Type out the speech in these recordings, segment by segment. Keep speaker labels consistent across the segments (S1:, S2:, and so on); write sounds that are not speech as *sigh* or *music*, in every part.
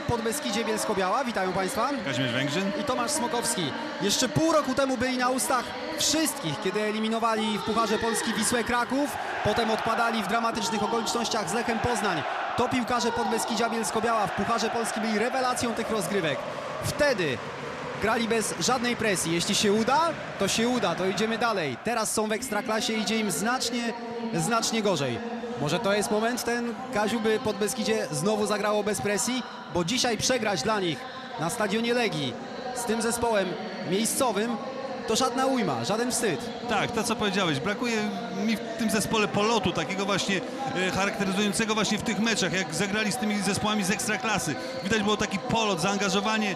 S1: Podbeskidzie Bielsko-Biała. Witają Państwa.
S2: Kazimierz Węgrzyn.
S1: I Tomasz Smokowski. Jeszcze pół roku temu byli na ustach wszystkich, kiedy eliminowali w Pucharze Polski Wisłę Kraków. Potem odpadali w dramatycznych okolicznościach z Lechem Poznań. To piłkarze Podbeskidzia Bielsko-Biała w Pucharze Polski byli rewelacją tych rozgrywek. Wtedy grali bez żadnej presji. Jeśli się uda, to się uda, to idziemy dalej. Teraz są w Ekstraklasie, idzie im znacznie, znacznie gorzej. Może to jest moment ten, Kaziu, by Podbeskidzie znowu zagrało bez presji, bo dzisiaj przegrać dla nich na stadionie Legii z tym zespołem miejscowym to żadna ujma, żaden wstyd.
S2: Tak, to co powiedziałeś, brakuje mi w tym zespole polotu, takiego właśnie e, charakteryzującego właśnie w tych meczach, jak zagrali z tymi zespołami z Ekstraklasy. Widać było taki polot, zaangażowanie,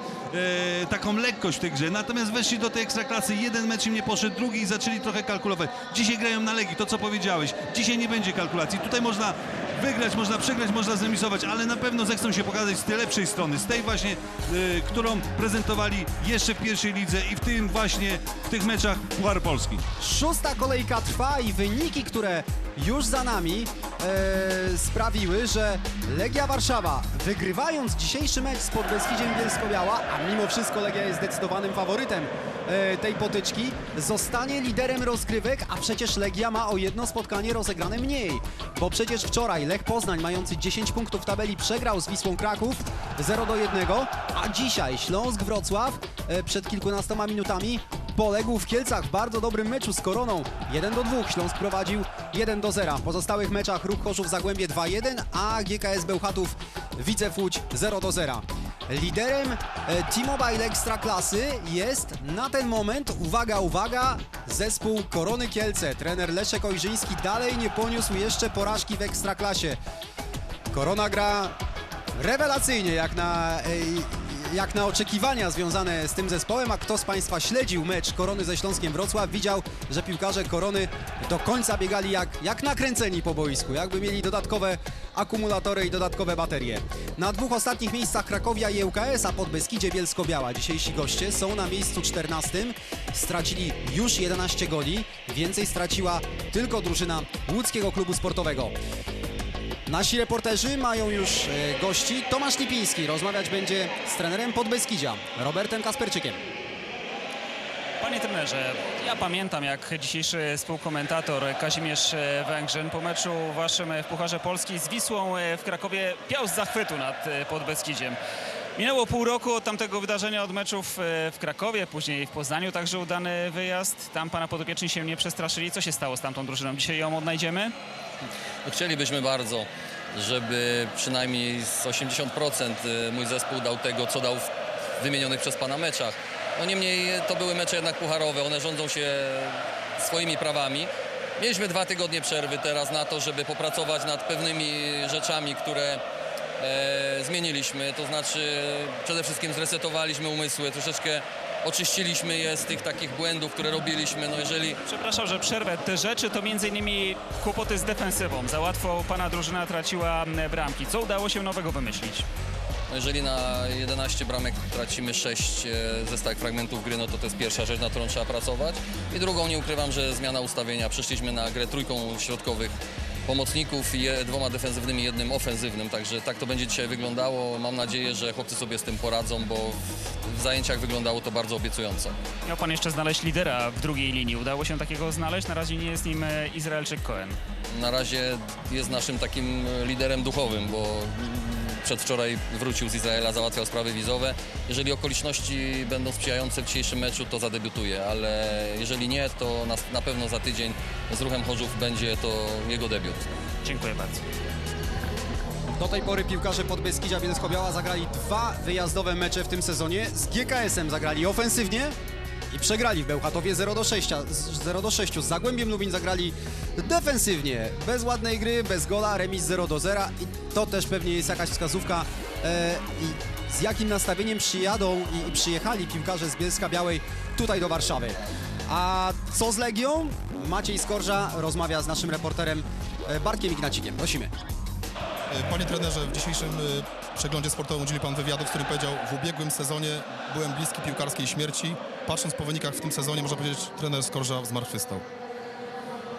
S2: e, taką lekkość w tej grze. Natomiast weszli do tej Ekstraklasy, jeden mecz im nie poszedł, drugi i zaczęli trochę kalkulować. Dzisiaj grają na Legii, to co powiedziałeś. Dzisiaj nie będzie kalkulacji. Tutaj można wygrać, można przegrać, można zremisować, ale na pewno zechcą się pokazać z tej lepszej strony, z tej właśnie, e, którą prezentowali jeszcze w pierwszej lidze i w tym właśnie, w tych meczach Puchar Polski.
S1: Szósta kolejka trwa i wyniki, które już za nami e, sprawiły, że Legia Warszawa wygrywając dzisiejszy mecz z Podbeskidziem Bielsko-Biała, a mimo wszystko Legia jest zdecydowanym faworytem e, tej potyczki, zostanie liderem rozgrywek, a przecież Legia ma o jedno spotkanie rozegrane mniej, bo przecież wczoraj Lech Poznań mający 10 punktów w tabeli przegrał z Wisłą Kraków 0 do 1, a dzisiaj Śląsk Wrocław e, przed kilkunastoma minutami poległ w Kielcach w bardzo dobrym meczu z Koroną 1 do 2. Śląsk prowadził 1 do 0. W pozostałych meczach Ruch Chorzów Zagłębie 2-1, a GKS Bełchatów Widzew Łódź 0 do 0. Liderem e, T-Mobile Ekstraklasy jest na ten moment, uwaga, uwaga, zespół Korony Kielce. Trener Leszek Ojrzyński dalej nie poniósł jeszcze porażki w Ekstraklasie. Korona gra rewelacyjnie, jak na, ej, jak na oczekiwania związane z tym zespołem, a kto z Państwa śledził mecz Korony ze Śląskiem Wrocław, widział, że piłkarze Korony do końca biegali jak, jak nakręceni po boisku, jakby mieli dodatkowe akumulatory i dodatkowe baterie. Na dwóch ostatnich miejscach Krakowia i ŁKS, a pod Beskidzie Bielsko-Biała dzisiejsi goście są na miejscu 14. Stracili już 11 goli, więcej straciła tylko drużyna łódzkiego klubu sportowego. Nasi reporterzy mają już e, gości. Tomasz Lipiński rozmawiać będzie z trenerem Podbeskidzia, Robertem Kasperczykiem.
S3: Panie trenerze, ja pamiętam jak dzisiejszy współkomentator Kazimierz e, Węgrzyn po meczu waszym w Pucharze Polski z Wisłą e, w Krakowie piał z zachwytu nad Podbeskidziem. Minęło pół roku od tamtego wydarzenia, od meczów e, w Krakowie, później w Poznaniu także udany wyjazd. Tam pana podopieczni się nie przestraszyli. Co się stało z tamtą drużyną? Dzisiaj ją odnajdziemy?
S4: No, Chcielibyśmy bardzo, żeby przynajmniej z 80% y, mój zespół dał tego, co dał w wymienionych przez Pana meczach. No niemniej to były mecze jednak pucharowe, one rządzą się swoimi prawami. Mieliśmy dwa tygodnie przerwy teraz na to, żeby popracować nad pewnymi rzeczami, które e, zmieniliśmy. To znaczy przede wszystkim zresetowaliśmy umysły, troszeczkę oczyściliśmy je z tych takich błędów, które robiliśmy. No jeżeli
S3: Przepraszam, że przerwę. Te rzeczy to m.in. kłopoty z defensywą. Za łatwo pana drużyna traciła m, bramki. Co udało się nowego wymyślić?
S4: Jeżeli na 11 bramek tracimy 6 e, ze stałych fragmentów gry, no to to jest pierwsza rzecz, na którą trzeba pracować. I drugą, nie ukrywam, że zmiana ustawienia. Przeszliśmy na grę trójką środkowych pomocników i dwoma defensywnymi, jednym ofensywnym. Także tak to będzie dzisiaj wyglądało. Mam nadzieję, że chłopcy sobie z tym poradzą, bo w- w zajęciach wyglądało to bardzo obiecująco.
S3: Miał pan jeszcze znaleźć lidera w drugiej linii. Udało się takiego znaleźć? Na razie nie jest nim e, Izraelczyk Cohen.
S4: Na razie jest naszym takim liderem duchowym, bo przedwczoraj wrócił z Izraela, załatwiał sprawy wizowe. Jeżeli okoliczności będą sprzyjające w dzisiejszym meczu, to zadebiutuje, ale jeżeli nie, to na, na pewno za tydzień z ruchem Chorzów będzie to jego debiut.
S3: Dziękuję bardzo.
S1: Do tej pory piłkarze Podbeskidzia Bielsko-Biała zagrali dwa wyjazdowe mecze w tym sezonie. Z GKS-em zagrali ofensywnie i przegrali w Bełchatowie 0 do 6. z- 0 do 6. Z Zagłębiem Lubin zagrali defensywnie, bez ładnej gry, bez gola, remis 0 do 0 i to też pewnie jest jakaś wskazówka e, z jakim nastawieniem przyjadą i, i przyjechali piłkarze z Bielska Białej tutaj do Warszawy. A co z Legią? Maciej Skorża rozmawia z naszym reporterem e, Bartkiem Ignacikiem. Prosimy.
S5: Panie trenerze, w dzisiejszym y, przeglądzie sportowym udzielił Pan wywiadu, w którym powiedział, w ubiegłym sezonie byłem bliski piłkarskiej śmierci. Patrząc po wynikach w tym sezonie, można powiedzieć, trener Skorża zmartwychwstał.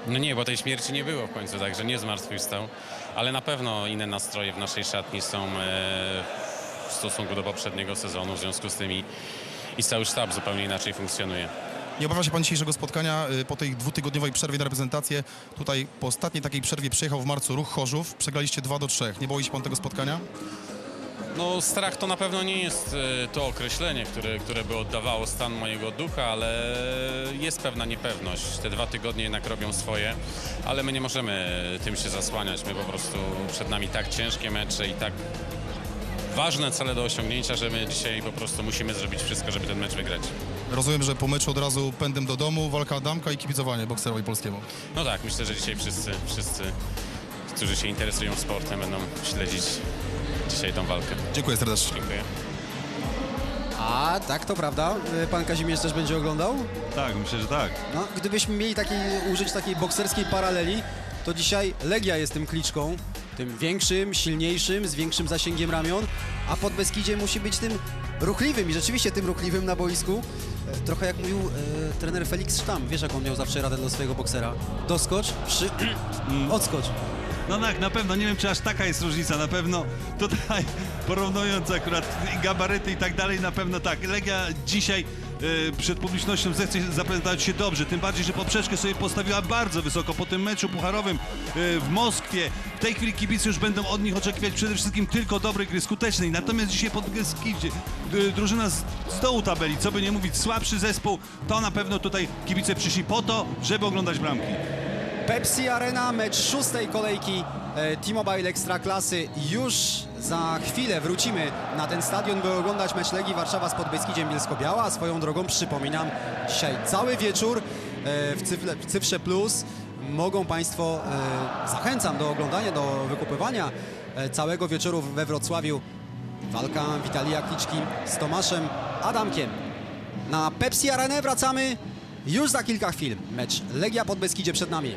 S6: No nie, bo tej śmierci nie było w końcu, także nie zmartwychwstał. Ale na pewno inne nastroje w naszej szatni są e, w stosunku do poprzedniego sezonu, w związku z tym i, i cały sztab zupełnie inaczej funkcjonuje.
S5: Nie obawia się pan dzisiejszego spotkania y, po tej dwutygodniowej przerwie na reprezentację? Tutaj po ostatniej takiej przerwie przyjechał w marcu ruch Chorzów, przegraliście 2 do 3. Nie boi się pan tego spotkania?
S6: No strach to na pewno nie jest e, to określenie, które, które by oddawało stan mojego ducha, ale jest pewna niepewność. Te dwa tygodnie jednak robią swoje, ale my nie możemy tym się zasłaniać. My po prostu przed nami tak ciężkie mecze i tak ważne cele do osiągnięcia, że my dzisiaj po prostu musimy zrobić wszystko, żeby ten mecz wygrać.
S5: Rozumiem, że po meczu od razu pędem do domu, walka Adamka i kibicowanie bokserowi polskiemu.
S6: No tak, myślę, że dzisiaj wszyscy, wszyscy, którzy się interesują sportem będą śledzić dzisiaj tą walkę.
S5: Dziękuję serdecznie.
S6: Dziękuję.
S1: A tak, to prawda. Y, Pan Kazimierz też będzie oglądał?
S2: Tak, myślę, że tak.
S1: No, gdybyśmy mieli taki, użyć takiej bokserskiej paraleli, to dzisiaj Legia jest tym kliczką, tym większym, silniejszym, z większym zasięgiem ramion, a pod Beskidzie musi być tym ruchliwym i rzeczywiście tym ruchliwym na boisku. E, Trochę jak mówił e, trener Felix Sztam, wiesz jak on miał zawsze radę do swojego boksera? Doskocz, przy... *clears throat* odskocz.
S2: No tak, na pewno, nie wiem czy aż taka jest różnica, na pewno tutaj *laughs* porównując akurat gabaryty i tak dalej, na pewno tak. Legia dzisiaj e, przed publicznością zechce zaprezentować się dobrze, tym bardziej, że poprzeczkę sobie postawiła bardzo wysoko po tym meczu pucharowym e, w Moskwie. W tej chwili kibice już będą od nich oczekiwać przede wszystkim tylko dobrej gry, skutecznej. Natomiast dzisiaj pod Beskidzie e, drużyna z, z dołu tabeli, co by nie mówić, słabszy zespół, to na pewno tutaj kibice przyszli po to, żeby oglądać bramki.
S1: Pepsi Arena, mecz szóstej kolejki e, T-Mobile Ekstraklasy. Już za chwilę wrócimy na ten stadion, by oglądać mecz Legii Warszawa z Podbeskidziem Bielsko-Biała. Swoją drogą przypominam, dzisiaj cały wieczór e, w, w Cyfrze Plus mogą Państwo, e, zachęcam do oglądania, do wykupywania e, całego wieczoru we Wrocławiu. Walka Witalia Kliczki z Tomaszem Adamkiem. Na Pepsi Arenę wracamy już za kilka chwil. Mecz Legia Podbeskidzie przed nami.